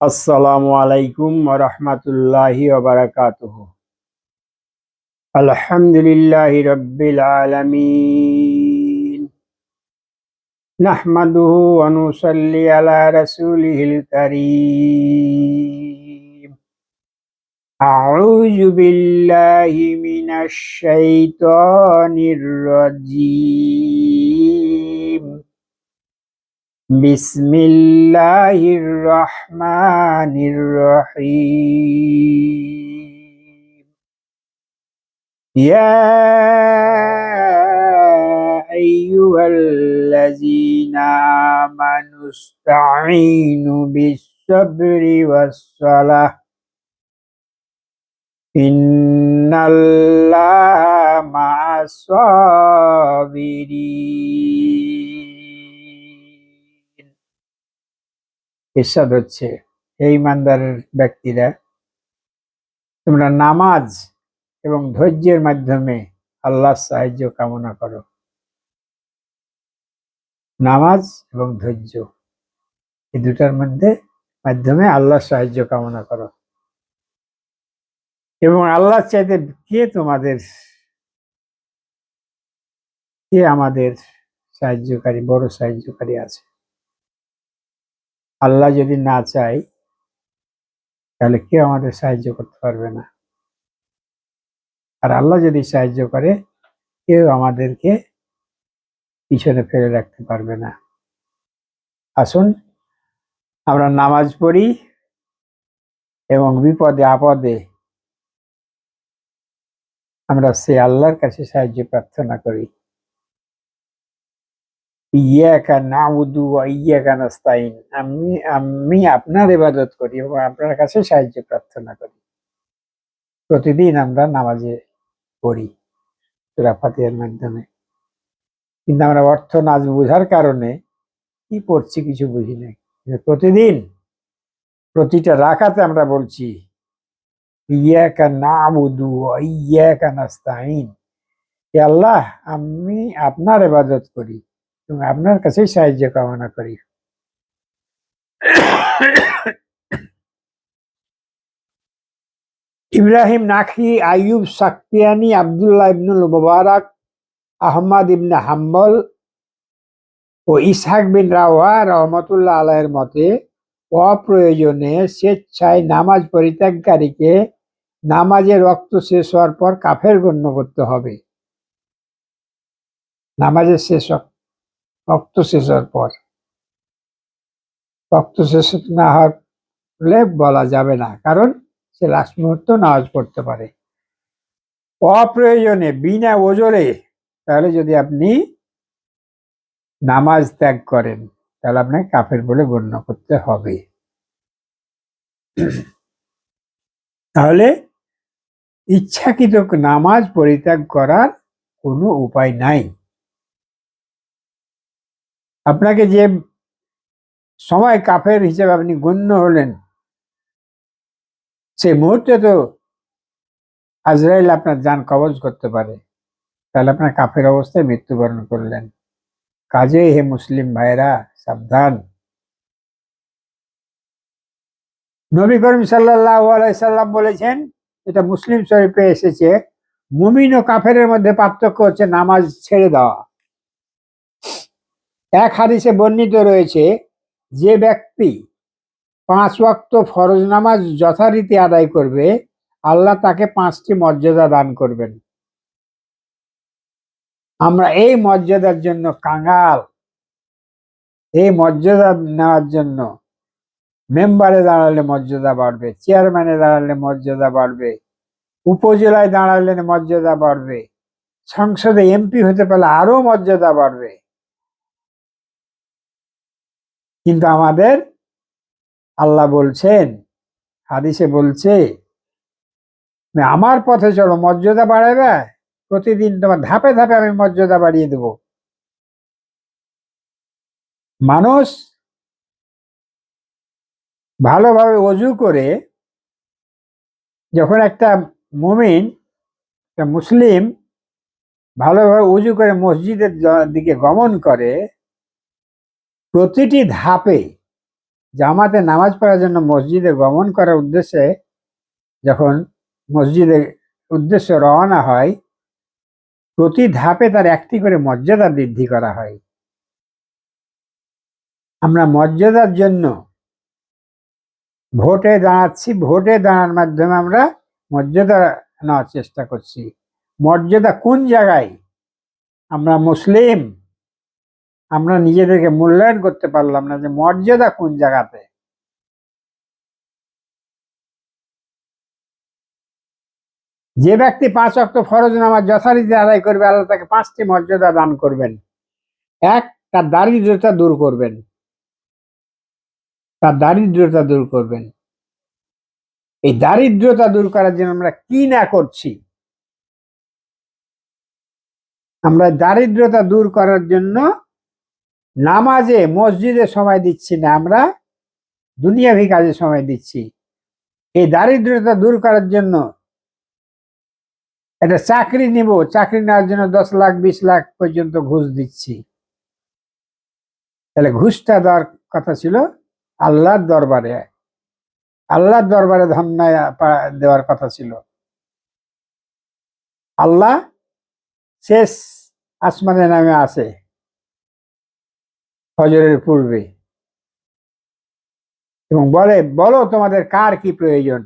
আসসালামু আলাইকুম রহমতুল্লাহি ওবরাকাতুহ আলহামদুলিল্লাহি রব্বিল আলামিন। নাহমাদুহু ওয়া নুসাল্লি আলা রাসূলিহিল কারীম। আউযু বিল্লাহি মিনাশ শাইতানির রাজীম। بسم الله الرحمن الرحيم يا أيها الذين آمنوا استعينوا بالصبر ইরশাদ হচ্ছে এই ইমানদারের ব্যক্তিরা। তোমরা নামাজ এবং ধৈর্যের মাধ্যমে আল্লাহর সাহায্য কামনা করো। নামাজ এবং ধৈর্য, এই দুটার মধ্যে মাধ্যমে আল্লাহর সাহায্য কামনা করো। এবং আল্লাহ চাইতে কে তোমাদের, কে আমাদের সাহায্যকারী, বড় সাহায্যকারী আছে? আল্লাহ যদি না চাই তাহলে কেউ আমাদের সাহায্য করতে পারবে না। আর আল্লাহ যদি সাহায্য করে, কেউ আমাদেরকে পিছনে ফেলে রাখতে পারবে না। আসুন, আমরা নামাজ পড়ি এবং বিপদে আপদে আমরা সে আল্লাহর কাছে সাহায্য প্রার্থনা করি। ইয়াকা নাউদু ইয়াকা নাস্তাইন আমি আমি আপনার ইবাদত করি এবং আপনার কাছে সাহায্য প্রার্থনা করি। প্রতিদিন আমরা নামাজে পড়ি সূরা ফাতিহার মাধ্যমে। কিন্তু আমরা অর্থ না বোঝার কারণে কি পড়ছি কিছু বুঝি না প্রতিদিন প্রতিটা রাখাতে আমরা বলছি, ইয়াকা নাউদু ইয়াকা নাস্তাইন আল্লাহ, আমি আপনার ইবাদত করি। এবং আপনার কাছেই সাহায্য কামনা করি। ইব্রাহিম নাখি, আইয়ুব সাকতিয়ানি, আবদুল্লাহ ইবনুল মুবারক, আহমদ ইবনে হাম্বল ও ইসহাক বিন রাওয়া রহমতুল্লাহ আলাহের মতে অপ্রয়োজনে স্বেচ্ছায় নামাজ পরিত্যাগকারীকে নামাজের রক্ত শেষ হওয়ার পর কাফের গণ্য করতে হবে। নামাজের শেষ রক্ত শেষ হওয়ার পর। রক্ত শেষ না হলে বলা যাবে না, কারণ সে লাস্ট মুহূর্ত নামাজ পড়তে পারে। অপ্রয়োজনে বিনা ওজরে তাহলে যদি আপনি নামাজ ত্যাগ করেন, তাহলে আপনাকে কাফের বলে গণ্য করতে হবে। তাহলে ইচ্ছাকৃত নামাজ পরিত্যাগ করার কোনো উপায় নাই। আপনাকে যে সময় কাফের হিসেবে আপনি গণ্য হলেন সেই মুহূর্তে তো আজরাইল আপনার যান কবজ করতে পারে। তাহলে আপনার কাফের অবস্থায় মৃত্যুবরণ করলেন। কাজে হে মুসলিম ভাইরা সাবধান। নবী করিম সাল্লাহ বলেছেন এটা মুসলিম শরীফে এসেছে, মুমিন ও কাফের মধ্যে পার্থক্য হচ্ছে নামাজ ছেড়ে দেওয়া। এক হাদিসে বর্ণিত রয়েছে, যে ব্যক্তি পাঁচ ওয়াক্ত ফরজ নামাজ যথারীতি আদায় করবে, আল্লাহ তাকে পাঁচটি মর্যাদা দান করবেন। আমরা এই মর্যাদার জন্য কাঙ্গাল এই মর্যাদা নেওয়ার জন্য মেম্বারে দাঁড়ালে মর্যাদা বাড়বে, চেয়ারম্যানে দাঁড়ালে মর্যাদা বাড়বে, উপজেলায় দাঁড়ালে মর্যাদা বাড়বে, সংসদে এমপি হতে পারলে আরও মর্যাদা বাড়বে। কিন্তু আমাদের আল্লাহ বলছেন, হাদিসে বলছে আমার পথে চলো, মর্যাদা বাড়াবে প্রতিদিন তোমার ধাপে ধাপে আমি মর্যাদা বাড়িয়ে দেব। মানুষ ভালোভাবে অজু করে যখন একটা মুমিন, একটা মুসলিম ভালোভাবে উজু করে মসজিদের দিকে গমন করে প্রতিটি ধাপে জামাতে নামাজ পড়ার জন্য মসজিদে গমন করার উদ্দেশ্যে যখন মসজিদে উদ্দেশ্য রওনা হয়, প্রতি ধাপে তার একটি করে মর্যাদা বৃদ্ধি করা হয়। আমরা মর্যাদার জন্য ভোটে দাঁড়াচ্ছি, ভোটে দাঁড়ার মাধ্যমে আমরা মর্যাদা নেওয়ার চেষ্টা করছি। মর্যাদা কোন জায়গায়? আমরা মুসলিম আমরা নিজেদেরকে মূল্যায়ন করতে পারলাম না যে মর্যাদা কোন জায়গাতে। যে ব্যক্তি পাঁচ অক্ট ফরজ নামাজ যথারীতি আদায় করবে, আল্লাহ তাকে পাঁচটি মর্যাদা দান করবেন। এক, তার দারিদ্রতা দূর করবেন। তার দারিদ্রতা দূর করবেন। এই দারিদ্রতা দূর করার জন্য আমরা কি না করছি? আমরা দারিদ্রতা দূর করার জন্য নামাজে, মসজিদে সময় দিচ্ছি না আমরা, দুনিয়াভি কাজে সময় দিচ্ছি। এই দারিদ্রতা দূর করার জন্য একটা চাকরি নিব, চাকরি নেওয়ার জন্য দশ লাখ, বিশ লাখ পর্যন্ত ঘুষ দিচ্ছি। তাহলে ঘুষটা দেওয়ার কথা ছিল আল্লাহর দরবারে। আল্লাহর দরবারে ধন্য দেওয়ার কথা ছিল। আল্লাহ শেষ আসমানে নামে আসে ফজরের পূর্বে। এবং বলে, বলো তোমাদের কার কি প্রয়োজন?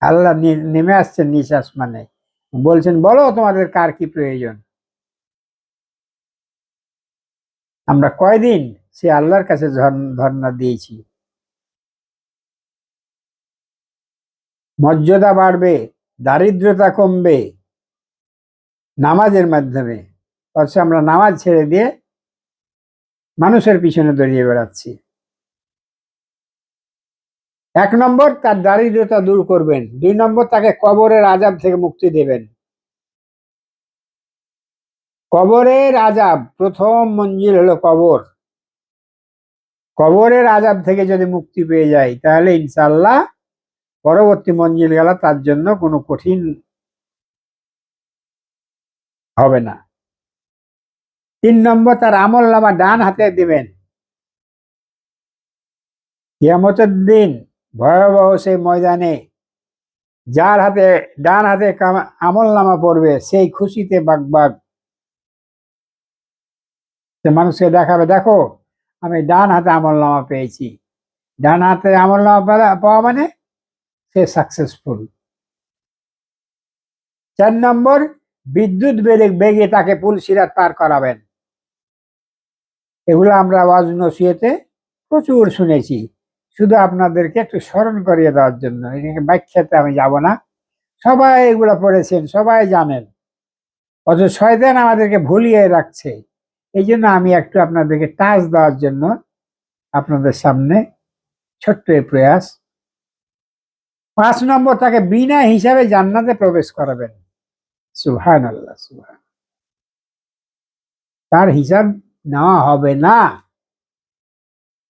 আল্লাহ নেমে আসছেন নিচ আসমানে। বলছেন, বলো তোমাদের কার কি প্রয়োজন? আমরা কয়দিন সে আল্লাহর কাছে ধর্ণা দিয়েছি। মর্যাদা বাড়বে, দারিদ্রতা কমবে, নামাজের মাধ্যমে। অথচ আমরা নামাজ ছেড়ে দিয়ে মানুষের পিছনে দড়িয়ে বেড়াচ্ছি। এক নম্বর, তার দারিদ্রতা দূর করবেন। দুই নম্বর, তাকে কবরের আজাব থেকে মুক্তি দেবেন। কবরের আজাব প্রথম মঞ্জিল হলো কবর। কবরের আজাব থেকে যদি মুক্তি পেয়ে যায়, তাহলে ইনশাল্লাহ পরবর্তী মঞ্জিল গেলা তার জন্য কোনো কঠিন হবে না। তিন নম্বর তার আমল নামা ডান হাতে দিবেন। কিয়ামতের দিন ভয়াবহ সেই ময়দানে যার হাতে, ডান হাতে আমল নামা পড়বে, সেই খুশিতে বাগবাগ। সে মানুষকে দেখাবে, দেখো, আমি ডান হাতে আমল নামা পেয়েছি। ডান হাতে আমল নামা পাওয়া মানে সে সাকসেসফুল চার নম্বর, বিদ্যুৎ বেগে বেগে তাকে পুল সিরাত পার করাবেন। এগুলো আমরা ওয়াজ নসিহতে প্রচুর শুনেছি। শুধু আপনাদেরকে একটু স্মরণ করিয়ে দেওয়ার জন্য। এটাকে ব্যাখ্যাতে আমি যাব না। সবাই এগুলো পড়েছেন, সবাই জানেন। অথচ শয়তান আমাদেরকে ভুলিয়ে রাখছে। এই জন্য আমি একটু আপনাদেরকে টাচ দেওয়ার জন্য আপনাদের সামনে ছোট্ট এই প্রয়াস। পাঁচ নম্বর, তাকে বিনা হিসাবে জান্নাতে প্রবেশ করাবেন। সুহান আল্লাহ সুহান তার হিসাব নেওয়া হবে না।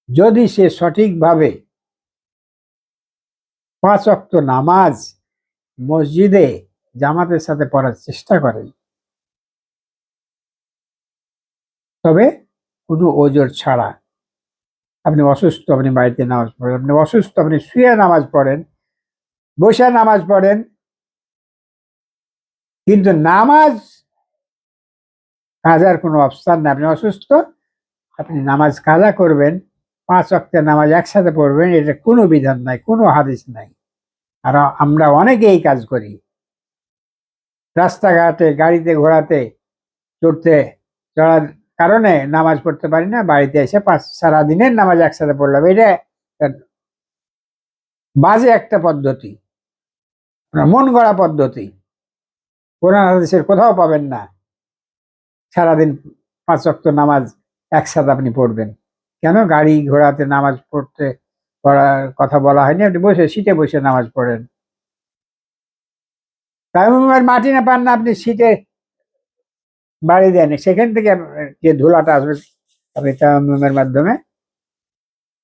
যদি সে সঠিকভাবে পাঁচ অক্ত নামাজ মসজিদে জামাতের সাথে পড়ার চেষ্টা করেন তবে কোনো ওজোর ছাড়া আপনি অসুস্থ, আপনি বাড়িতে নামাজ পড়েন, আপনি অসুস্থ, আপনি শুয়ে নামাজ পড়েন, বসে নামাজ পড়েন, কিন্তু নামাজ কাজার কোনো অবস্থান নেই। আপনি অসুস্থ, আপনি নামাজ কাজা করবেন, পাঁচ অক্টের নামাজ একসাথে পড়বেন, এটা কোনো বিধান নাই, কোনো হাদিস নাই। আর আমরা অনেকে এই কাজ করি। রাস্তাঘাটে, গাড়িতে, ঘোড়াতে, চড়তে, চড়ার কারণে নামাজ পড়তে পারি না, বাড়িতে এসে পাঁচ, সারাদিনের নামাজ একসাথে পড়লাম। এটা বাজে একটা পদ্ধতি। মন গড়া পদ্ধতি। কোরআন হাদিসের কোথাও পাবেন না। সারাদিন পাঁচ অক্ট নামাজ একসাথে আপনি পড়বেন। কেন? গাড়ি ঘোড়াতে নামাজ পড়তে পড়ার কথা বলা হয়নি। আপনি বসে, সিটে বসে নামাজ পড়েন। তাইমুমের মাটি না পান না, আপনি সিটে বাড়ি দেন। সেখান থেকে যে ধুলাটা আসবে, আপনি তাইমুমের মাধ্যমে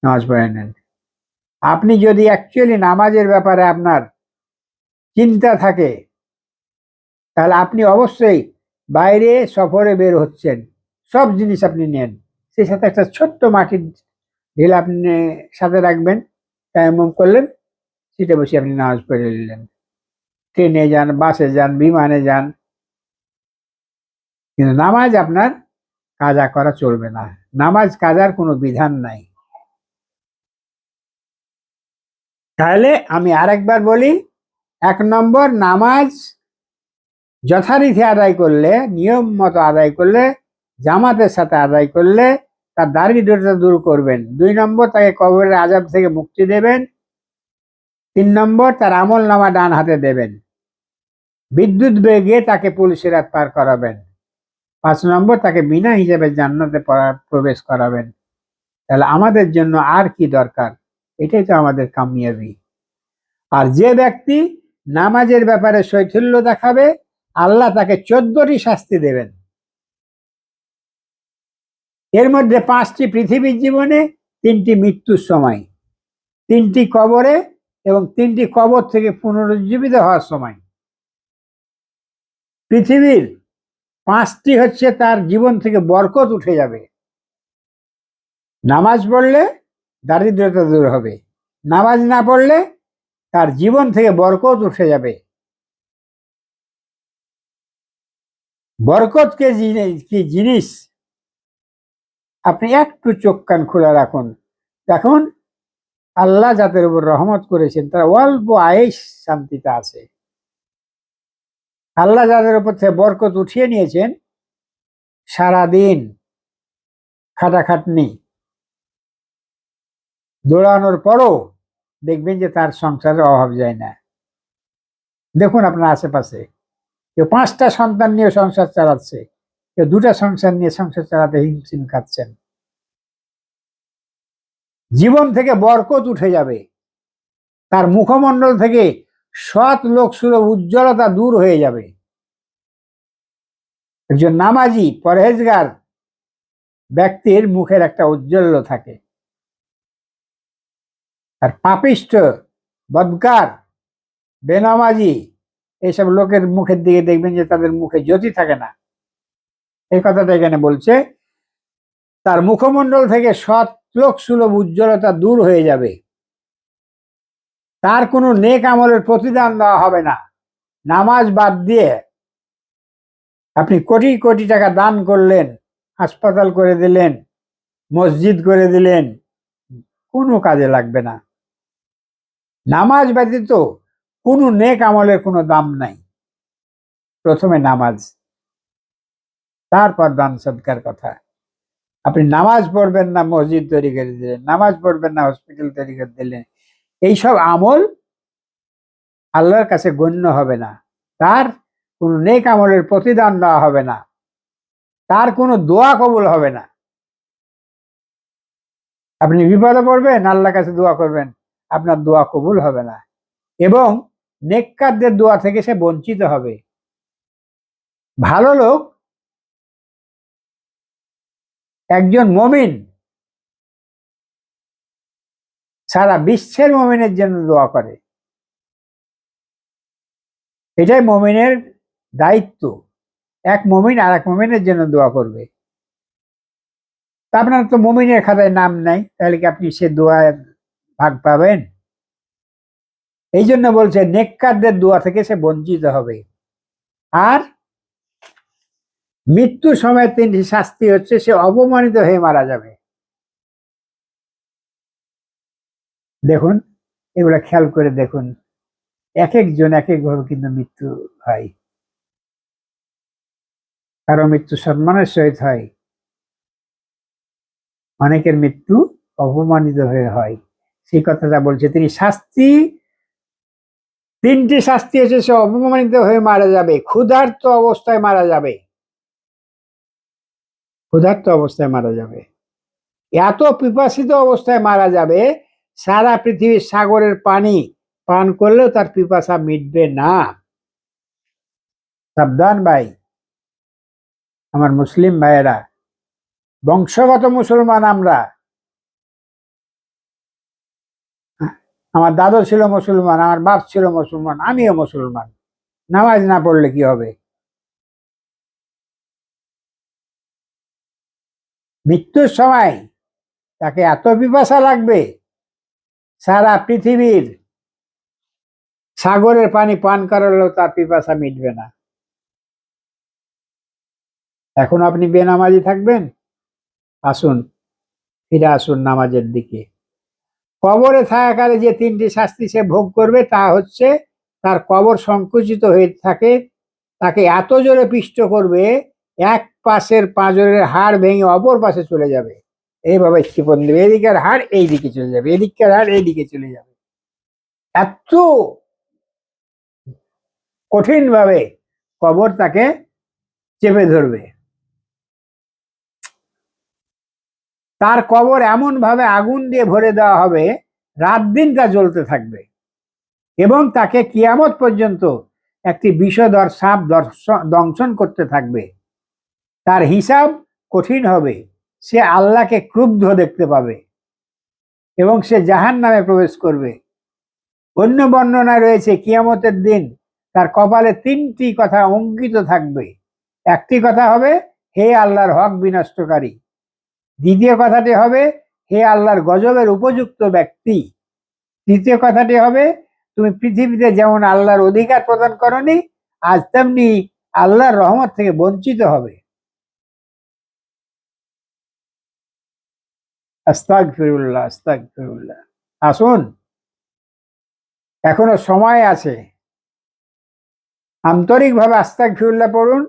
নামাজ পড়ে নেন। আপনি যদি অ্যাকচুয়ালি নামাজের ব্যাপারে আপনার চিন্তা থাকে, তাহলে আপনি অবশ্যই বাইরে সফরে বের হচ্ছেন। সব জিনিস আপনি নেন। সেই সাথে একটা ছোট্ট মাটির ঢিল আপনি সাথে রাখবেন। তায়াম্মুম করলেন, সিটে বসে আপনি নামাজ পড়ে নিলেন। ট্রেনে যান, বাসে যান, বিমানে যান। কিন্তু নামাজ আপনার কাজা করা চলবে না। নামাজ কাজার কোনো বিধান নাই। তাহলে আমি আরেকবার বলি, এক নম্বর নামাজ যথারীতি আদায় করলে, নিয়ম মতো আদায় করলে, জামাতের সাথে আদায় করলে তার দারিদ্রতা দূর করবেন। দুই নম্বর, তাকে কবরের আজাব থেকে মুক্তি দেবেন। তিন নম্বর, তার আমল নামা ডান হাতে দেবেন। বিদ্যুৎ বেগে তাকে পুলিশের হাত পার করাবেন। পাঁচ নম্বর, তাকে বিনা হিসেবে জান্নাতে প্রবেশ করাবেন। তাহলে আমাদের জন্য আর কি দরকার? এটাই তো আমাদের কামিয়াবি। আর যে ব্যক্তি নামাজের ব্যাপারে শৈথিল্য দেখাবে আল্লাহ তাকে চোদ্দটি শাস্তি দেবেন। এর মধ্যে পাঁচটি পৃথিবীর জীবনে, তিনটি মৃত্যুর সময়, তিনটি কবরে এবং তিনটি কবর থেকে পুনরুজ্জীবিত হওয়ার সময়। পৃথিবীর পাঁচটি হচ্ছে তার জীবন থেকে বরকত উঠে যাবে। নামাজ পড়লে দারিদ্রতা দূর হবে। নামাজ না পড়লে তার জীবন থেকে বরকত উঠে যাবে। বরকত কে কি জিনিস? আপনি একটু চোখ কান খোলা রাখুন। দেখুন, আল্লাহ যাদের উপর রহমত করেছেন, তারা অল্প আয়েস শান্তিতে আছে। আল্লাহ যাদের উপর থেকে বরকত উঠিয়ে নিয়েছেন, সারাদিন খাটাখাটনি দৌড়ানোর পরও দেখবেন যে তার সংসারের অভাব যায় না। দেখুন আপনার আশেপাশে। কেউ পাঁচটা সন্তান নিয়ে সংসার চালাচ্ছে, কেউ দুটা সংসার নিয়ে সংসার চালাতে হিমশিম খাচ্ছেন। জীবন থেকে বরকত উঠে যাবে। তার মুখমণ্ডল থেকে সৎ লোক সুলভ উজ্জ্বলতা দূর হয়ে যাবে। একজন নামাজি, পরহেজগার ব্যক্তির মুখের একটা উজ্জ্বল্য থাকে। আর পাপিষ্ট বদকার, বেনামাজি এইসব লোকের মুখের দিকে দেখবেন যে তাদের মুখে জ্যোতি থাকে না। এই কথাটা এখানে বলছে, তার মুখমণ্ডল থেকে সৎ লোক সুলভ উজ্জ্বলতা দূর হয়ে যাবে। তার কোনো নেক আমলের প্রতিদান দেওয়া হবে না। নামাজ বাদ দিয়ে আপনি কোটি কোটি টাকা দান করলেন, হাসপাতাল করে দিলেন, মসজিদ করে দিলেন, কোনো কাজে লাগবে না। নামাজ ব্যতীত কোনো নেক আমলের কোনো দাম নাই। প্রথমে নামাজ। তারপর দান সৎকার কথা। আপনি নামাজ পড়বেন না মসজিদ তৈরি করে দিলেন, নামাজ পড়বেন না হসপিটাল তৈরি করে দিলেন। এইসব আমল আল্লাহর কাছে গণ্য হবে না। তার কোনো নেক আমলের প্রতিদান দেওয়া হবে না। তার কোনো দোয়া কবুল হবে না। আপনি বিপদে পড়বেন, আল্লাহর কাছে দোয়া করবেন, আপনার দোয়া কবুল হবে না। এবং নেককারদের দোয়া থেকে সে বঞ্চিত হবে। ভালো লোক একজন মমিন সারা বিশ্বের মমিনের জন্য দোয়া করে। এটাই মমিনের দায়িত্ব। এক মমিন আর এক মমিনের জন্য দোয়া করবে। তা আপনার তো মমিনের খাতায় নাম নাই, তাহলে কি আপনি সে দোয়া ভাগ পাবেন? এই জন্য বলছে, নেককারদের দোয়া থেকে সে বঞ্চিত হবে। আর মৃত্যুর সময় তিনটি শাস্তি হচ্ছে, সে অপমানিত হয়ে মারা যাবে। দেখুন, এগুলা খেয়াল করে দেখুন। এক একজন, এক একভাবে কিন্তু মৃত্যু হয়। কারও মৃত্যু সম্মানের সহিত হয়। অনেকের মৃত্যু অপমানিত হয়ে হয়। সেই কথাটা বলছে, তিনি শাস্তি তিনটি শাস্তি হচ্ছে সে অপমানিত হয়ে মারা যাবে। ক্ষুধার্ত অবস্থায় মারা যাবে। ক্ষুধার্ত অবস্থায় মারা যাবে। এত পিপাসিত অবস্থায় মারা যাবে, সারা পৃথিবীর সাগরের পানি পান করলেও তার পিপাসা মিটবে না। সাবধান ভাই। আমার মুসলিম ভাইয়েরা, বংশগত মুসলমান আমরা আমার দাদু ছিল মুসলমান, আমার বাপ ছিল মুসলমান, আমিও মুসলমান। নামাজ না পড়লে কি হবে? মৃত্যুর সময় তাকে এত পিপাসা লাগবে, সারা পৃথিবীর সাগরের পানি পান করালেও তার পিপাসা মিটবে না। এখন আপনি বেনামাজি থাকবেন? আসুন, ফিরে আসুন নামাজের দিকে। কবরে থাকাকালে যে তিনটি শাস্তি সে ভোগ করবে, তা হচ্ছে তার কবর সংকুচিত হয়ে থাকে, তাকে এত জোরে পিষ্ট করবে, এক পাশের পাঁজরের হাড় ভেঙে অপর পাশে চলে যাবে। এইভাবে ক্ষিপণ দেবে। এদিকের হাড় এই দিকে চলে যাবে, এদিকের হাড় এই দিকে চলে যাবে। এত কঠিন ভাবে কবর তাকে চেপে ধরবে। তার কবর এমন ভাবে আগুন দিয়ে ভরে দেওয়া হবে, রাত দিন তা জ্বলতে থাকবে। এবং তাকে কিয়ামত পর্যন্ত একটি বিষধর সাপ দংশন করতে থাকবে। তার হিসাব কঠিন হবে। সে আল্লাহকে ক্রুব্ধ দেখতে পাবে এবং সে জাহান নামে প্রবেশ করবে। অন্য বর্ণনায় রয়েছে, কিয়ামতের দিন তার কপালে তিনটি কথা অঙ্কিত থাকবে। একটি কথা হবে, হে আল্লাহর হক বিনষ্টকারী। দ্বিতীয় কথাটি হবে, হে আল্লাহর গজবের উপযুক্ত ব্যক্তি। তৃতীয় কথাটি হবে, তুমি পৃথিবীতে যেমন আল্লাহর অধিকার প্রদান করনি, আজ তেমনি আল্লাহর রহমত থেকে বঞ্চিত হবে। আস্তাক ফিরুল্লাহ আস্তাক ফিরুল্লাহ আসুন, এখনও সময় আছে। আন্তরিকভাবে আস্তাক ফিরুল্লাহ পড়ুন,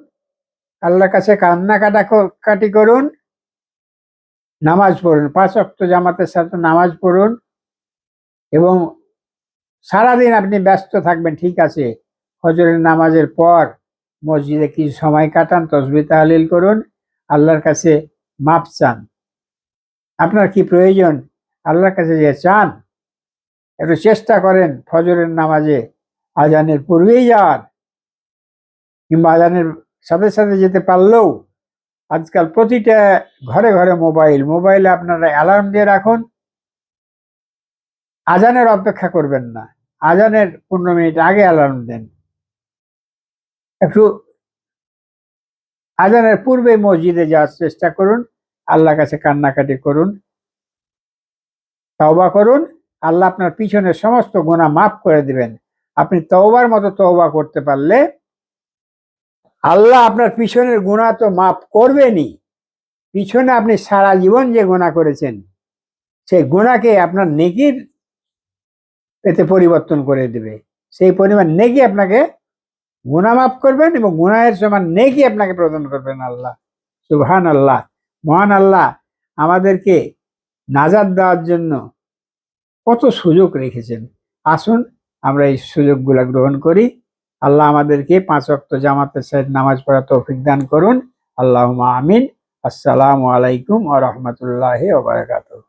আল্লাহর কাছে কান্না কাটা কাটি করুন নামাজ পড়ুন। পাঁচ অক্ট জামাতের সাথে নামাজ পড়ুন এবং সারাদিন আপনি ব্যস্ত থাকবেন, ঠিক আছে? হজরের নামাজের পর মসজিদে কিছু সময় কাটান, তসবি তাহলিল করুন, আল্লাহর কাছে মাপ চান। আপনার কি প্রয়োজন? আল্লাহর কাছে যে চান, একটু চেষ্টা করেন ফজরের নামাজে আজানের পূর্বেই যাওয়ার কিংবা আজানের সাথে সাথে যেতে পারলেও আজকাল প্রতিটা ঘরে ঘরে মোবাইল, মোবাইলে আপনারা অ্যালার্ম দিয়ে রাখুন। আজানের অপেক্ষা করবেন না। আজানের পনেরো মিনিট আগে অ্যালার্ম দেন। একটু আজানের পূর্বে মসজিদে যাওয়ার চেষ্টা করুন। আল্লাহ কাছে কান্নাকাটি করুন। তওবা করুন। আল্লাহ আপনার পিছনের সমস্ত গোনা মাফ করে দিবেন। আপনি তওবার মতো তওবা করতে পারলে আল্লাহ আপনার পিছনের গুণা তো মাফ করবেনই। পিছনে আপনি সারা জীবন যে গোনা করেছেন, সেই গোনাকে আপনার নেকির এতে পরিবর্তন করে দেবে। সেই পরিমাণ নেকি আপনাকে গুণা মাফ করবেন এবং গুণায়ের সমান নেকি আপনাকে প্রদান করবেন আল্লাহ। সুবহান আল্লাহ মহান আল্লাহ আমাদেরকে নাজাদ দেওয়ার জন্য কত সুযোগ রেখেছেন। আসুন আমরা এই সুযোগগুলো গ্রহণ করি। আল্লাহ আমাদেরকে পাঁচ অক্ত জামাতের সাহেব নামাজ পড়া তৌফিক দান করুন। আল্লাহ আমিন। আসসালামু আলাইকুম আ রহমতুল্লাহ ওবরাকাতুহ